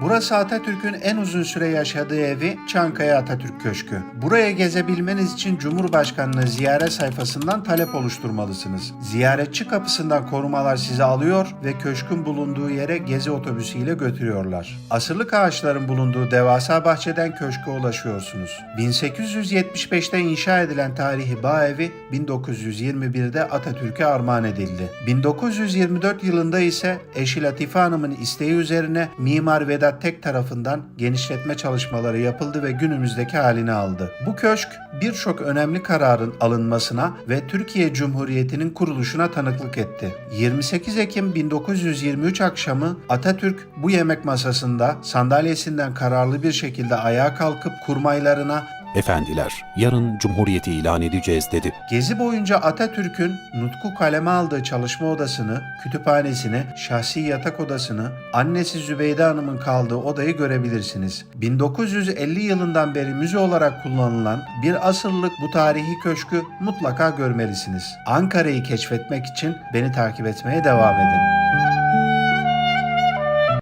Burası Atatürk'ün en uzun süre yaşadığı evi Çankaya Atatürk Köşkü. Buraya gezebilmeniz için Cumhurbaşkanlığı ziyaret sayfasından talep oluşturmalısınız. Ziyaretçi kapısından korumalar sizi alıyor ve köşkün bulunduğu yere gezi otobüsüyle götürüyorlar. Asırlık ağaçların bulunduğu devasa bahçeden köşke ulaşıyorsunuz. 1875'te inşa edilen tarihi bağ evi 1921'de Atatürk'e armağan edildi. 1924 yılında ise eşi Latife Hanım'ın isteği üzerine Mimar Vedat Tek tarafından genişletme çalışmaları yapıldı ve günümüzdeki halini aldı. Bu köşk birçok önemli kararın alınmasına ve Türkiye Cumhuriyeti'nin kuruluşuna tanıklık etti. 28 Ekim 1923 akşamı Atatürk bu yemek masasında sandalyesinden kararlı bir şekilde ayağa kalkıp kurmaylarına Efendiler, yarın Cumhuriyeti ilan edeceğiz dedi. Gezi boyunca Atatürk'ün nutku kaleme aldığı çalışma odasını, kütüphanesini, şahsi yatak odasını, annesi Zübeyde Hanım'ın kaldığı odayı görebilirsiniz. 1950 yılından beri müze olarak kullanılan bir asırlık bu tarihi köşkü mutlaka görmelisiniz. Ankara'yı keşfetmek için beni takip etmeye devam edin.